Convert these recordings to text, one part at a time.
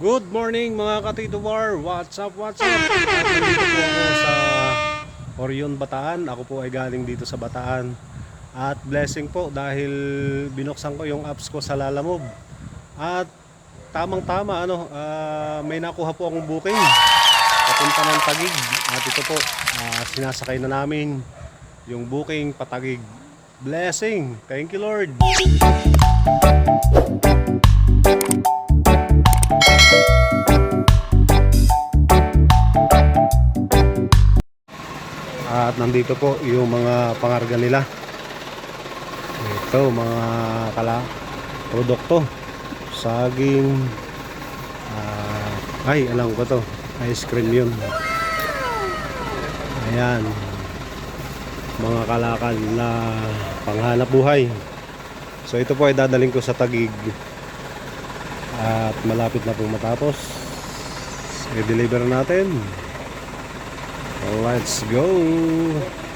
Good morning mga katito bar. What's up, what's up? Nandito po sa Orion, Bataan. Ako po ay galing dito sa Bataan. At blessing po dahil binuksan ko yung apps ko sa Lalamove. At tamang tama ano, ah, may nakuha po akong booking. Papunta ng Tagig. At ito po, ah, sinasakay na namin yung booking patagig. Blessing. Thank you Lord. At nandito po yung mga pangarga nila. Ito, mga kala produkto. Saging. ah, ay, alam ko to. Ice cream yun. Ayan. Mga kalakal na panghanap buhay. So ito po ay dadaling ko sa Tagig. At malapit na pong matapos. I-deliver natin. Let's go!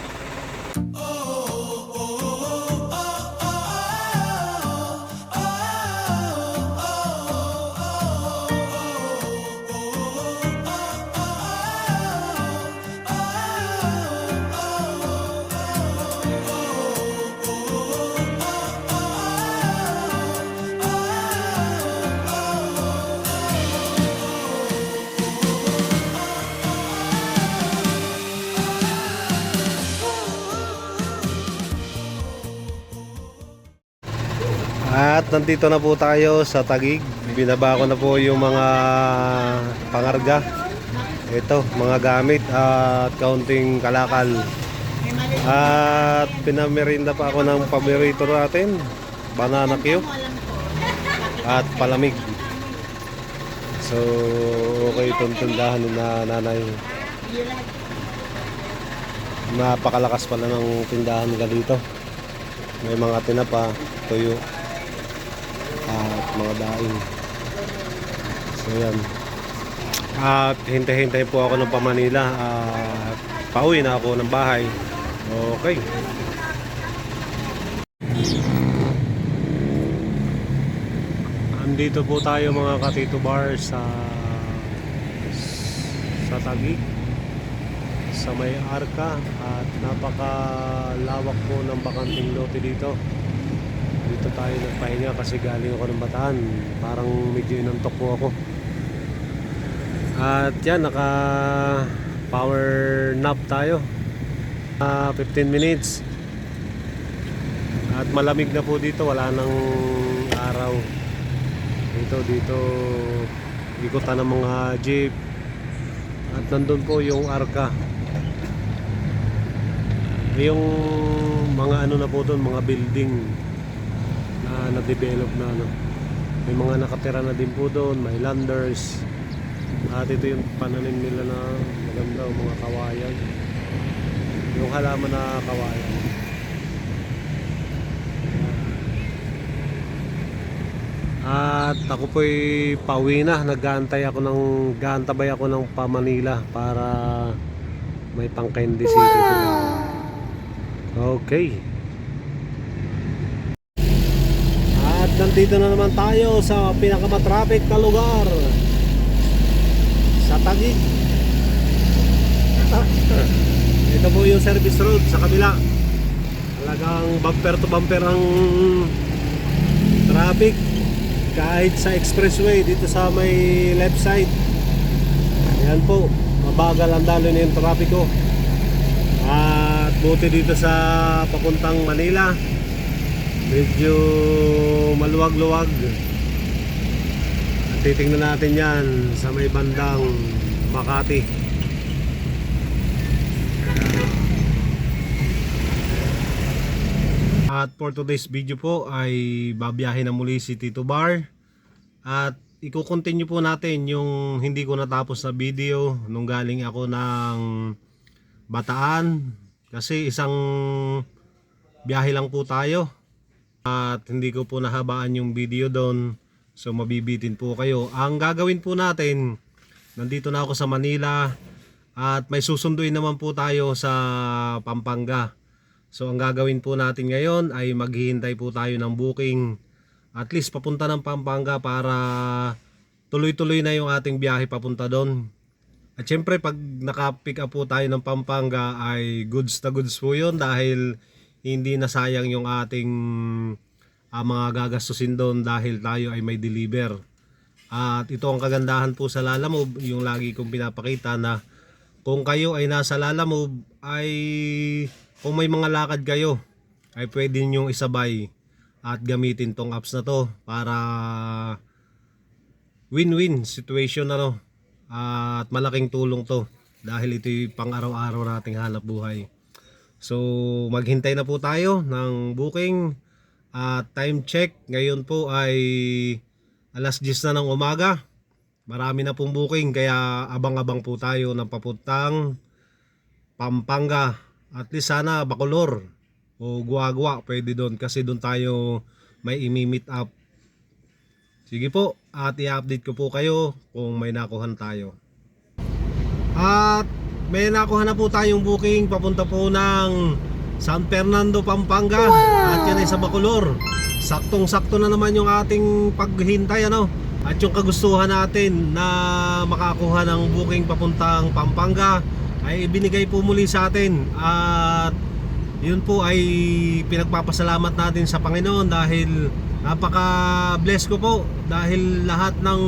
Nandito na po tayo sa Tagig. Binaba ko na po yung mga pangarga. Ito, mga gamit at kaunting kalakal. At pinamerinda pa ako ng paborito natin. Banana Q. At palamig. So, okay itong tindahan na nanay. Napakalakas pala ng tindahan nila dito. May mga tinapa, tuyo, mga daing. So yan. At hintay-hintay po ako ng pa Manila at pauwi na ako ng bahay. Okay. Andito po tayo mga katito bar sa sa Taguig sa may arka at napakalawak po ng bakanting lote dito dito tayo nagpahinga kasi galing ako ng Bataan. Parang medyo inantok po ako. At yan naka power nap tayo. Ah, 15 minutes. At malamig na po dito wala nang araw. Dito dito ikutan ng mga jeep. At nandun po yung arka. Yung mga ano na po doon mga building na na-develop na ano. May mga nakatira na din po doon, may landers. At ito yung pananim nila na maganda, o mga kawayan. Yung halaman na kawayan. At ako po'y pauwi na. Nag-aantay ako ng, gaantabay ako ng pa Manila para may pang Candy City. Okay. At nandito na naman tayo sa pinakamatraffic na lugar sa Taguig. Ito po yung service road sa kabila. Talagang bumper to bumper ang traffic kahit sa expressway dito sa may left side. Ayan po, mabagal ang dalo na yung trapiko. At buti dito sa papuntang Manila medyo maluwag-luwag. Titingnan natin yan sa may bandang Makati. At for today's video po ay babiyahin na muli si Tito Bar. At iko-continue po natin yung hindi ko natapos na video nung galing ako ng Bataan. Kasi isang biyahe lang po tayo at hindi ko po nahabaan yung video doon. So mabibitin po kayo. Ang gagawin po natin nandito na ako sa Manila at may susunduin naman po tayo sa Pampanga. So ang gagawin po natin ngayon ay maghihintay po tayo ng booking. At least papunta ng Pampanga para tuloy-tuloy na yung ating biyahe papunta doon. At syempre pag naka-pick up po tayo ng Pampanga ay goods na goods po yun dahil hindi na sayang yung ating ah, mga gagastusin doon dahil tayo ay may deliver. At ito ang kagandahan po sa Lalamove, yung lagi kong pinapakita na kung kayo ay nasa Lalamove ay kung may mga lakad kayo ay pwede nyo isabay at gamitin tong apps na to para win-win situation na no. At malaking tulong to dahil ito'y pang araw-araw nating hanap buhay. So maghintay na po tayo ng booking at time check. Ngayon po ay alas 10 na ng umaga. Marami na pong booking kaya abang-abang po tayo ng papuntang Pampanga. At least sana Bacolor o Guagua pwede doon kasi doon tayo may imi-meet up. Sige po at i-update ko po kayo kung may nakuhan tayo. At may nakuha na po tayong booking papunta po ng San Fernando, Pampanga at yan ay sa Bacolor. Saktong-sakto na naman yung ating paghintay ano. At yung kagustuhan natin na makakuha ng booking papuntang Pampanga ay ibinigay po muli sa atin at yun po ay pinagpapasalamat natin sa Panginoon dahil napaka bless ko po dahil lahat ng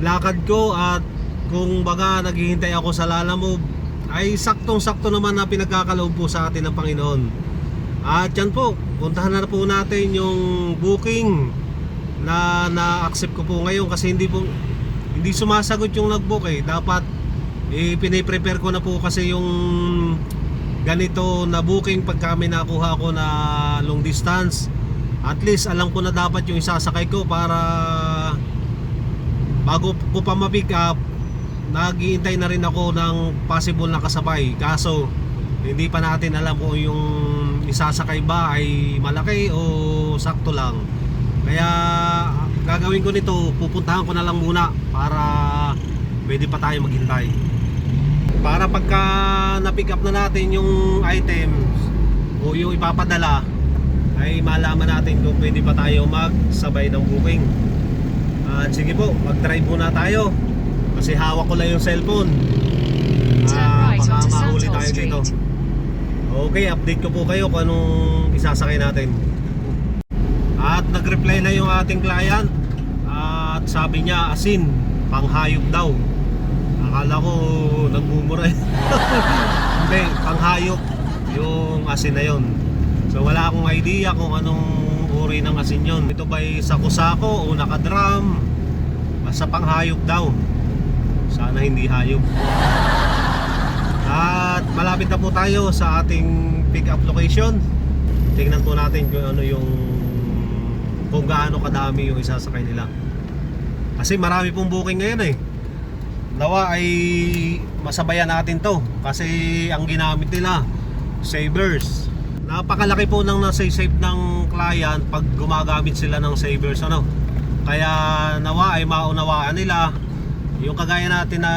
lakad ko at kung baga naghihintay ako sa Lalamove ay saktong-sakto naman na pinagkakaloob po sa atin ng Panginoon. At yan po, puntahan na po natin yung booking na na-accept ko po ngayon kasi hindi po hindi sumasagot yung nag-book eh. Dapat eh, piniprepare ko na po kasi yung ganito na booking pag kami nakuha ako na long distance. At least alam ko na dapat yung isasakay ko para bago ko pa ma-pick up naghihintay na rin ako ng possible na kasabay. Kaso hindi pa natin alam kung yung isasakay ba ay malaki o sakto lang. Kaya gagawin ko nito pupuntahan ko na lang muna para pwede pa tayo maghintay. Para pagka na-pick up na natin yung items o yung ipapadala ay malaman natin kung pwede pa tayo magsabay ng booking. At sige po mag-drive muna tayo kasi hawak ko lang yung cellphone. Ah, right baka mahuli tayo dito. Street. Okay, update ko po kayo kung anong isasakay natin. At nag-reply na yung ating client. At sabi niya, asin, panghayop daw. Akala ko nagmumura. Hindi, panghayop yung asin na yon. So wala akong idea kung anong uri ng asin yon. Ito ba'y sako-sako o nakadram? Basta panghayop daw. Sana hindi hayop. At malapit na po tayo sa ating pick up location. Tingnan po natin kung ano yung kung gaano kadami yung isasakay nila. Kasi marami pong booking ngayon eh. Nawa ay masabayan natin to kasi ang ginamit nila savers. Napakalaki po ng nasa-save ng client pag gumagamit sila ng savers ano. Kaya nawa ay maunawaan nila yung kagaya natin na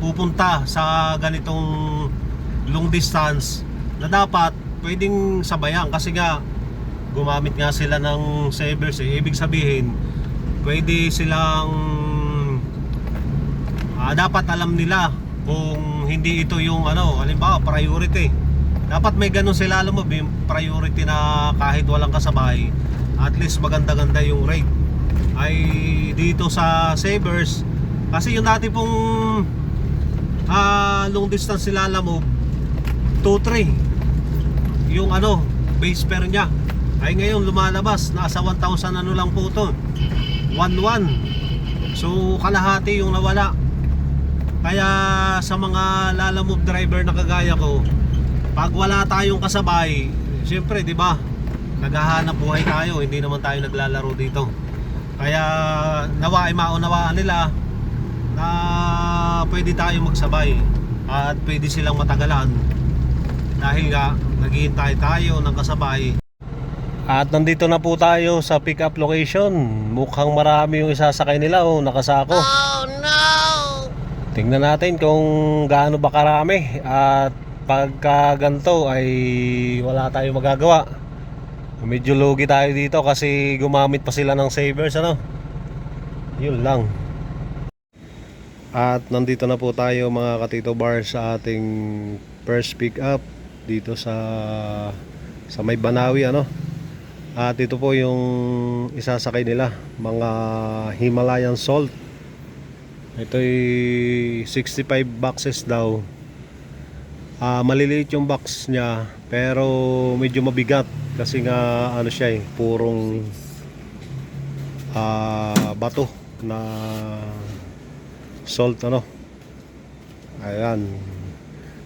pupunta sa ganitong long distance na dapat pwedeng sabayan kasi nga gumamit nga sila ng savers eh. ibig sabihin pwede silang ah, dapat alam nila kung hindi ito yung ano halimbawa priority dapat may ganun sila alam mo priority na kahit walang kasabay at least maganda-ganda yung rate ay dito sa savers kasi yung dati pong ah, long distance sila mo 2-3 yung ano base fare nya ay ngayon lumalabas nasa 1,000 ano lang po to. 1,1 so kalahati yung nawala. Kaya sa mga lalamove driver na kagaya ko pag wala tayong kasabay syempre di ba naghahanap buhay tayo. Hindi naman tayo naglalaro dito kaya nawa ay maunawaan nila na pwede tayo magsabay at pwede silang matagalan dahil nga naghihintay tayo ng kasabay. At nandito na po tayo sa pick up location. Mukhang marami yung isasakay nila oh nakasako. Oh no! Tingnan natin kung gaano ba karami at pagka ganito ay wala tayong magagawa medyo lugi tayo dito kasi gumamit pa sila ng savers ano Yun lang. At nandito na po tayo mga katito bar sa ating first pick up dito sa sa may Banawi ano. At ito po yung isasakay nila, mga Himalayan salt. Ito'y 65 boxes daw. Ah, maliliit yung box niya pero medyo mabigat kasi nga ano siya eh, purong ah, bato na salt ano. Ayan.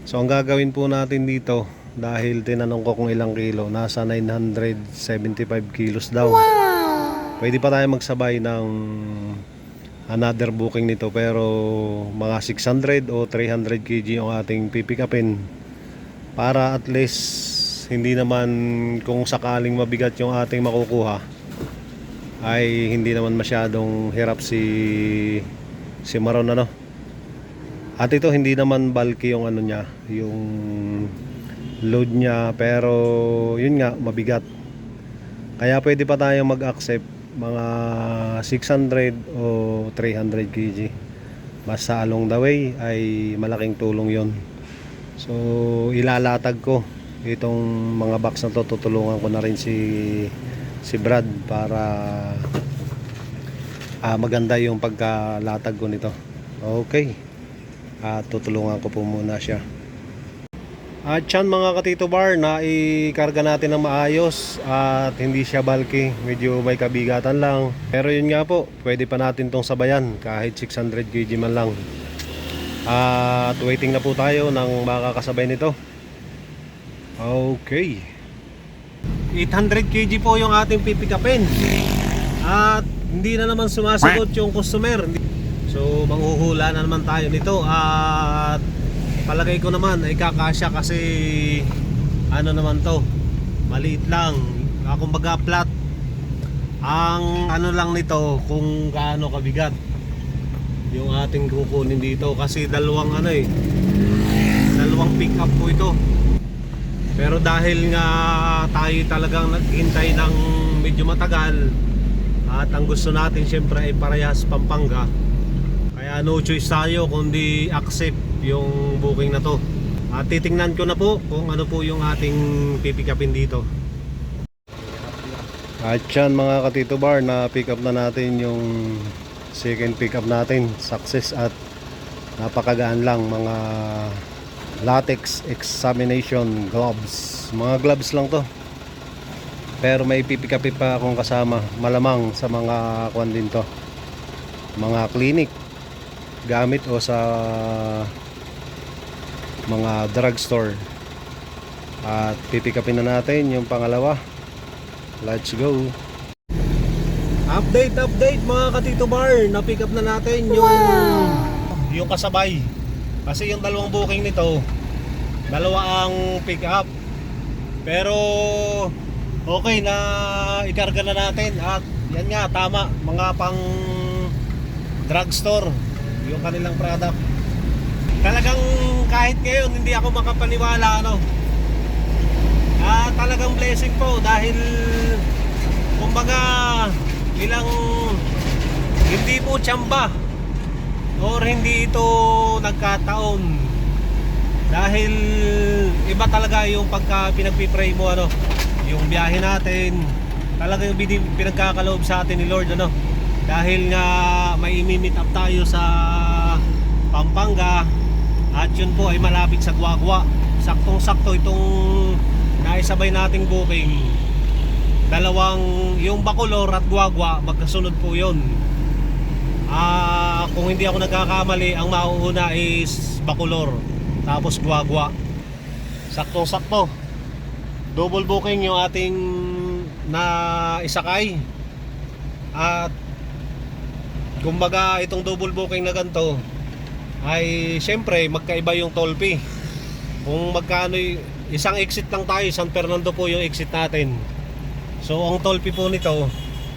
So ang gagawin po natin dito dahil tinanong ko kung ilang kilo, nasa 975 kilos daw. Pwede pa tayo magsabay ng another booking nito pero mga 600 o 300 kg yung ating pipikapin para at least hindi naman kung sakaling mabigat yung ating makukuha ay hindi naman masyadong hirap si si Maron ano? At ito hindi naman bulky yung ano niya yung load niya pero yun nga mabigat. Kaya pwede pa tayong mag-accept mga 600 o 300 kg. Basta along the way ay malaking tulong yon so ilalatag ko itong mga box na to tutulungan ko na rin si si Brad para ah, maganda yung pagkalatag ko nito okay at tutulungan ko po muna siya at yan mga katito bar na ikarga natin ng maayos at hindi siya bulky, medyo may kabigatan lang. Pero yun nga po, pwede pa natin tong sabayan kahit 600 kg man lang. At waiting na po tayo ng makakasabay nito. Okay. 800 kg po yung ating pipikapin. At hindi na naman sumasagot yung customer. So manghuhula na naman tayo nito at palagay ko naman ay kakasya kasi ano naman to maliit lang Ah, kumbaga flat ang ano lang nito kung gaano kabigat yung ating kukunin dito kasi dalawang ano eh dalawang pick up po ito pero dahil nga tayo talagang naghintay ng medyo matagal at ang gusto natin syempre ay parehas Pampanga kaya no choice tayo kundi accept yung booking na to. At titingnan ko na po kung ano po yung ating pipikapin dito. At yan mga katito bar na pick up na natin yung second pick up natin. Success at napakagaan lang mga latex examination gloves. Mga gloves lang to. Pero may pipikapin pa akong kasama. Malamang sa mga kwan din to. Mga clinic gamit o sa mga drugstore at pipikapin na natin yung pangalawa let's go update update mga katito bar na pick up na natin yung yung kasabay kasi yung dalawang booking nito dalawa ang pick up. Pero okay na ikarga na natin. At yan nga tama mga pang drugstore yung kanilang product. Talagang kahit ngayon hindi ako makapaniwala ano. Ah talagang blessing po dahil kumbaga ilang hindi po tsamba or hindi ito nagkataon dahil iba talaga yung pagka pinagpipray mo ano yung biyahe natin talagang bini- pinagkakaloob sa atin ni Lord ano dahil nga may imi-meet up tayo sa Pampanga at yun po ay malapit sa Guagua. Saktong-sakto itong naisabay nating booking. Dalawang, yung Bacolor at Guagua, magkasunod po yun. Ah, kung hindi ako nagkakamali, ang mauuna is Bacolor, tapos Guagua. Saktong-sakto. Double booking yung ating na isakay. At kumbaga itong double booking na ganito, ay syempre magkaiba yung toll fee. Kung magkano isang exit lang tayo, San Fernando po yung exit natin. So ang toll fee po nito,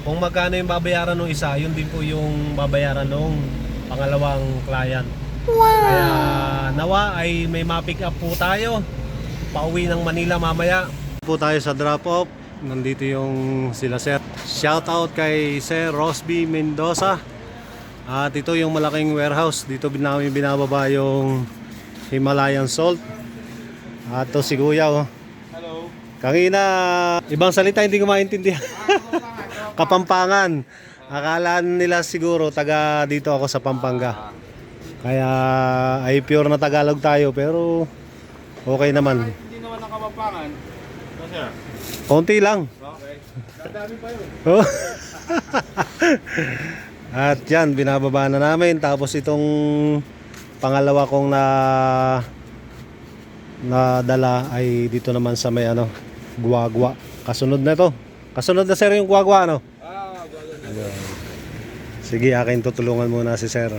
kung magkano yung babayaran ng isa, yun din po yung babayaran ng pangalawang client. Kaya nawa ay may ma-pick up po tayo. Pauwi ng Manila mamaya. Po tayo sa drop off. Nandito yung sila sir. Shout out kay Sir Rosby Mendoza At ito yung malaking warehouse. Dito namin binababa yung Himalayan salt. At ito si Kuya oh. Hello. Kangina, ibang salita hindi ko maintindihan. Kapampangan. Akala nila siguro taga dito ako sa Pampanga. Kaya ay pure na Tagalog tayo pero okay naman. Hindi naman nakapapangan. Kasi, Konti lang. okay. Dadami pa yun. Oh. At yan, binababa na namin. Tapos itong pangalawa kong na nadala ay dito naman sa may ano, guwagwa. Kasunod na to. Kasunod na sir yung guwagwa ano? Sige, akin tutulungan muna si sir.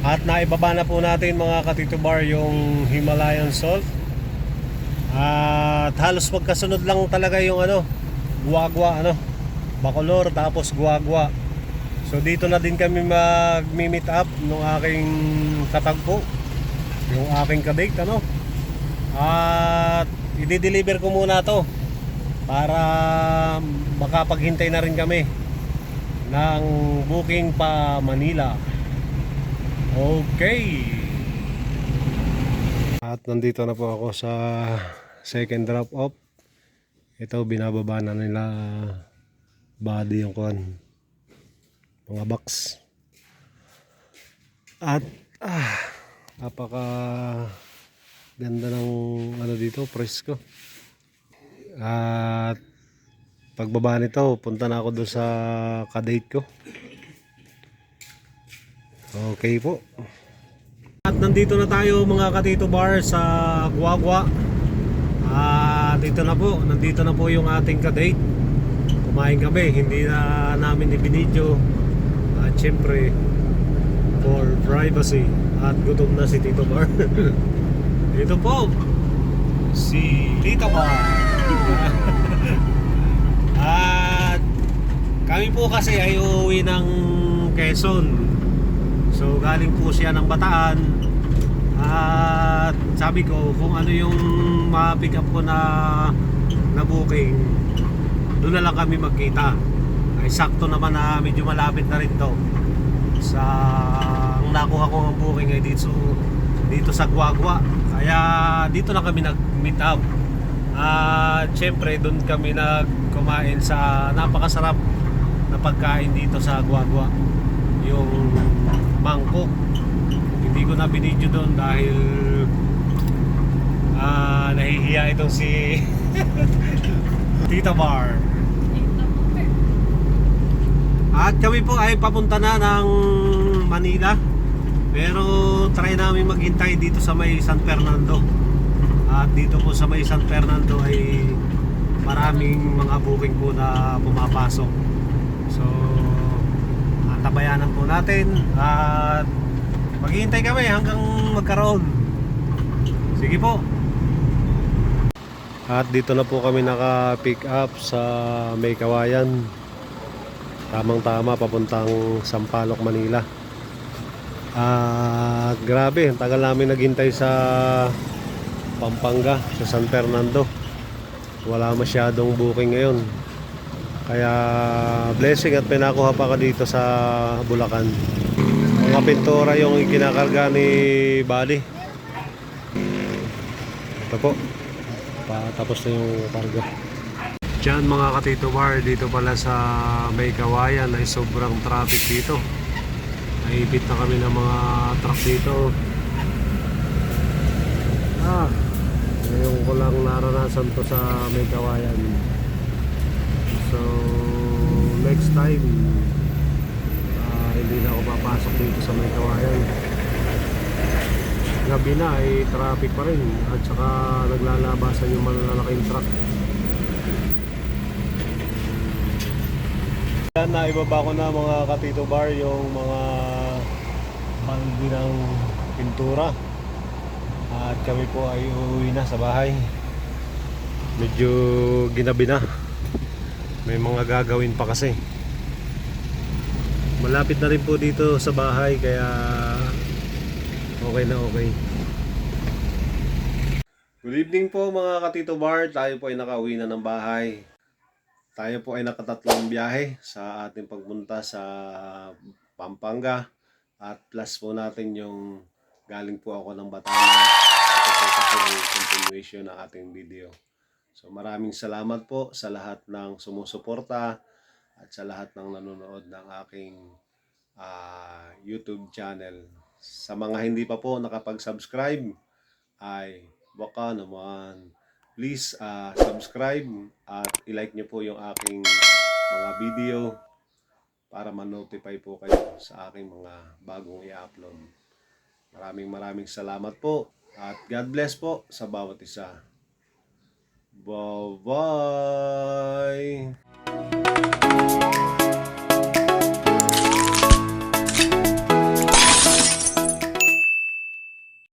At naibaba na po natin mga katito bar yung Himalayan salt. At halos magkasunod lang talaga yung ano, guwagwa ano, Bacolor tapos guwagwa. So dito na din kami mag-meet up nung aking katagpo, yung aking kadate ano. At i-deliver ko muna to para makapaghintay na rin kami ng booking pa Manila. Okay. At nandito na po ako sa second drop off. Ito binababa na nila body yung kuan. Mga box. At ah, napaka ganda ng ano dito, presko. At pagbaba nito, punta na ako doon sa kadate ko. Okay po. At nandito na tayo mga katito bar sa Guagua. At dito na po, nandito na po yung ating kadate. Kumain kami, hindi na namin ibinidyo. At syempre, for privacy. At gutom na si Tito Bar. dito po, si Tito Bar. At kami po kasi ay uuwi ng Quezon. So galing po siya ng Bataan. At sabi ko kung ano yung ma-pick up ko na na booking, doon na lang kami magkita. Ay sakto naman na medyo malapit na rin to. Sa ang nakuha ko ng booking ay dito dito sa Guagua. Kaya dito na kami nag-meet up. At syempre doon kami nagkumain sa napakasarap na pagkain dito sa Guagua. Yung mangkok. Hindi ko na binidyo doon dahil ah nahihiya itong si Tita Bar. At kami po ay papunta na ng Manila. Pero try namin maghintay dito sa may San Fernando. At dito po sa may San Fernando ay maraming mga booking po na pumapasok. So, tabayanan po natin at maghihintay kami hanggang magkaroon. Sige po. At dito na po kami naka-pick up sa May Kawayan. Tamang-tama papuntang Sampaloc, Manila. At grabe, ang tagal namin naghintay sa Pampanga, sa San Fernando. Wala masyadong booking ngayon. Kaya blessing at pinakuha pa ka dito sa Bulacan. Mga pintura yung ikinakarga ni Bali. Ito po. Patapos na yung karga. Diyan mga katito bar, dito pala sa May Kawayan ay sobrang traffic dito. Naipit na kami ng mga truck dito. Ah, ngayon ko lang naranasan to sa May Kawayan. So, next time, ah, hindi na ako papasok dito sa may kawayan. Gabi na ay traffic pa rin at saka naglalabasan yung malalaking truck. Yan na ibaba ko na mga katito bar yung mga baldi ng pintura. At kami po ay uuwi na sa bahay. Medyo ginabi na. May mga gagawin pa kasi. Malapit na rin po dito sa bahay kaya okay na okay. Good evening po mga katito bar. Tayo po ay nakauwi na ng bahay. Tayo po ay nakatatlong biyahe sa ating pagpunta sa Pampanga. At plus po natin yung galing po ako ng Batangas. Ito po kasi continuation ng ating video. So maraming salamat po sa lahat ng sumusuporta at sa lahat ng nanonood ng aking ah, YouTube channel. Sa mga hindi pa po nakapag-subscribe ay baka naman please ah, subscribe at i-like nyo po yung aking mga video para ma-notify po kayo sa aking mga bagong i-upload. Maraming maraming salamat po at God bless po sa bawat isa. Bye bye.